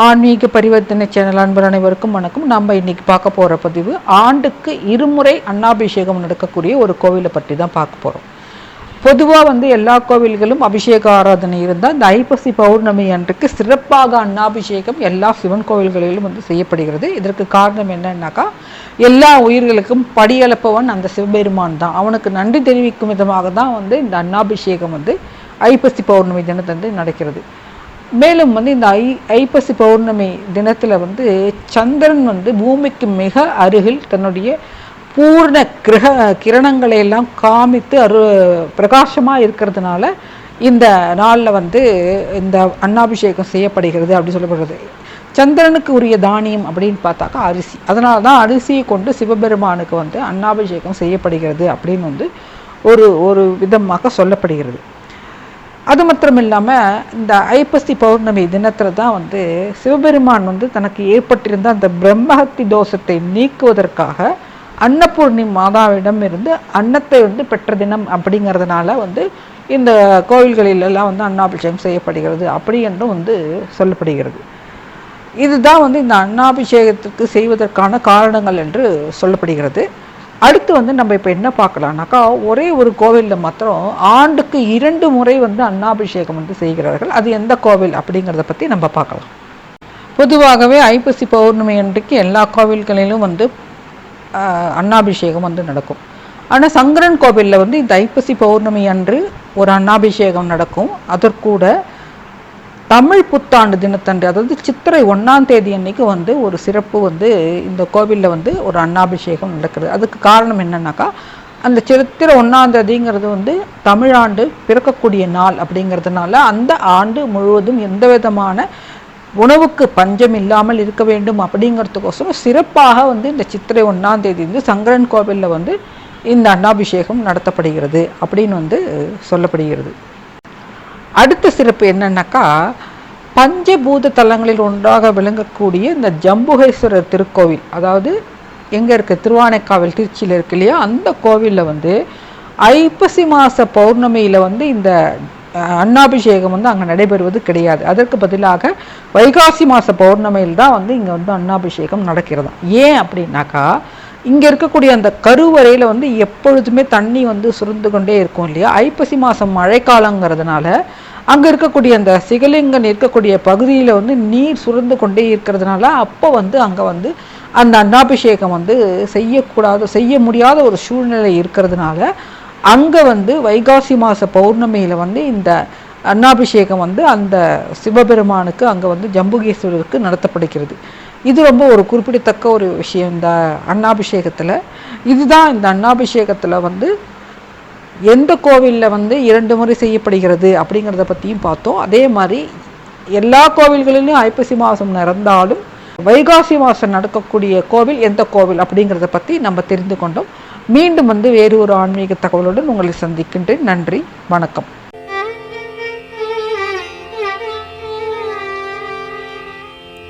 ஆன்மீக பரிவர்த்தனை சேனல் அன்பர் அனைவருக்கும் வணக்கம். நம்ம இன்றைக்கி பார்க்க போகிற பதிவு ஆண்டுக்கு இருமுறை அன்னாபிஷேகம் நடக்கக்கூடிய ஒரு கோவிலை பற்றி தான் பார்க்க போகிறோம் பொதுவாக வந்து எல்லா கோவில்களும் அபிஷேக ஆராதனை இருந்தால் இந்த ஐப்பசி பௌர்ணமி அன்றைக்கு சிறப்பாக அன்னாபிஷேகம் எல்லா சிவன் கோவில்களிலும் வந்து செய்யப்படுகிறது. இதற்கு காரணம் என்னன்னாக்கா எல்லா உயிர்களுக்கும் படியளப்பவன் அந்த சிவபெருமான் தான். அவனுக்கு நன்றி தெரிவிக்கும் விதமாக தான் வந்து இந்த அன்னாபிஷேகம் வந்து ஐப்பசி பௌர்ணமி தினத்தன்று நடக்கிறது. மேலும் வந்து இந்த ஐ ஐப்பசி பௌர்ணமி தினத்தில் வந்து சந்திரன் வந்து பூமிக்கு மிக அருகில் தன்னுடைய பூர்ண கிரக கிரணங்களை எல்லாம் காமித்து அரு பிரகாசமாக இருக்கிறதுனால இந்த நாளில் வந்து இந்த அன்னாபிஷேகம் செய்யப்படுகிறது அப்படின்னு சொல்லப்படுறது. சந்திரனுக்கு உரிய தானியம் அப்படின்னு பார்த்தாக்கா அரிசி. அதனால தான் அரிசியை கொண்டு சிவபெருமானுக்கு வந்து அன்னாபிஷேகம் செய்யப்படுகிறது அப்படின்னு வந்து ஒரு ஒரு விதமாக சொல்லப்படுகிறது. அது மாத்திரம் இல்லாமல் இந்த ஐப்பசி பௌர்ணமி தினத்தில் தான் வந்து சிவபெருமான் வந்து தனக்கு ஏற்பட்டிருந்த அந்த பிரம்மஹத்தி தோஷத்தை நீக்குவதற்காக அன்னபூர்ணி மாதாவிடம் இருந்து அன்னத்தை வந்து பெற்ற தினம் அப்படிங்கிறதுனால வந்து இந்த கோவில்களிலெல்லாம் வந்து அன்னாபிஷேகம் செய்யப்படுகிறது அப்படி என்றும் வந்து சொல்லப்படுகிறது. இதுதான் வந்து இந்த அன்னாபிஷேகத்துக்கு செய்வதற்கான காரணங்கள் என்று சொல்லப்படுகிறது. அடுத்து வந்து நம்ம இப்போ என்ன பார்க்கலாம்னாக்கா ஒரே ஒரு கோவிலில் மாத்திரம் ஆண்டுக்கு இரண்டு முறை வந்து அன்னாபிஷேகம் வந்து செய்கிறார்கள். அது எந்த கோவில் அப்படிங்கிறத பற்றி நம்ம பார்க்கலாம். பொதுவாகவே ஐப்பசி பௌர்ணமி அன்றைக்கு எல்லா கோவில்களிலும் வந்து அன்னாபிஷேகம் வந்து நடக்கும். ஆனால் சங்கரன் கோவிலில் வந்து இந்த ஐப்பசி பௌர்ணமி அன்று ஒரு அன்னாபிஷேகம் நடக்கும். அதற்கூட தமிழ் புத்தாண்டு தினத்தன்று அதாவது சித்திரை ஒன்றாம் தேதி அன்னைக்கு வந்து ஒரு சிறப்பு வந்து இந்த கோவிலில் வந்து ஒரு அன்னாபிஷேகம் நடக்கிறது. அதுக்கு காரணம் என்னன்னாக்கா அந்த சித்திரை ஒன்றாம் தேதிங்கிறது வந்து தமிழாண்டு பிறக்கக்கூடிய நாள் அப்படிங்கிறதுனால அந்த ஆண்டு முழுவதும் எந்த விதமான உணவுக்கு பஞ்சம் இல்லாமல் இருக்க வேண்டும் அப்படிங்கிறதுக்கோசரம் சிறப்பாக வந்து இந்த சித்திரை ஒன்றாம் தேதி வந்து சங்கரன் கோவிலில் வந்து இந்த அன்னாபிஷேகம் நடத்தப்படுகிறது அப்படின்னு வந்து சொல்லப்படுகிறது. அடுத்த சிறப்பு என்னன்னாக்கா பஞ்சபூத தலங்களில் ஒன்றாக விளங்கக்கூடிய இந்த ஜம்புகேஸ்வரர் திருக்கோவில். அதாவது எங்கே இருக்க? திருவானைக்காவல் திருச்சியில் இருக்கு இல்லையா? அந்த கோவிலில் வந்து ஐப்பசி மாத பௌர்ணமியில் வந்து இந்த அன்னாபிஷேகம் வந்து அங்கே நடைபெறுவது கிடையாது. அதற்கு பதிலாக வைகாசி மாத பௌர்ணமியில் தான் வந்து இங்கே வந்து அன்னாபிஷேகம் நடக்கிறது ஏன் அப்படின்னாக்கா இங்கே இருக்கக்கூடிய அந்த கருவறையில் வந்து எப்பொழுதுமே தண்ணி வந்து சுருந்து கொண்டே இருக்கும் இல்லையா? ஐப்பசி மாதம் மழைக்காலங்கிறதுனால அங்கே இருக்கக்கூடிய அந்த சிகலிங்கன் இருக்கக்கூடிய பகுதியில் வந்து நீர் சுரந்து கொண்டே இருக்கிறதுனால அப்போ வந்து அங்கே வந்து அந்த அன்னாபிஷேகம் வந்து செய்யக்கூடாது செய்ய முடியாத ஒரு சூழ்நிலை இருக்கிறதுனால அங்கே வந்து வைகாசி மாத பௌர்ணமியில் வந்து இந்த அன்னாபிஷேகம் வந்து அந்த சிவபெருமானுக்கு அங்கே வந்து ஜம்புகேஸ்வரருக்கு நடத்தப்படுகிறது. இது ரொம்ப ஒரு குறிப்பிடத்தக்க ஒரு விஷயம் இந்த அன்னாபிஷேகத்தில். இதுதான் இந்த அன்னாபிஷேகத்தில் வந்து எந்த கோவிலில் வந்து இரண்டு முறை செய்யப்படுகிறது அப்படிங்கிறத பற்றியும் பார்த்தோம். அதே மாதிரி எல்லா கோவில்களிலும் ஐப்பசி மாதம் நடந்தாலும் வைகாசி மாதம் நடக்கக்கூடிய கோவில் எந்த கோவில் அப்படிங்கிறத பற்றி நம்ம தெரிந்து கொண்டோம். மீண்டும் வந்து வேறு ஒரு ஆன்மீக தகவலுடன் உங்களை சந்திக்கின்றேன். நன்றி வணக்கம்.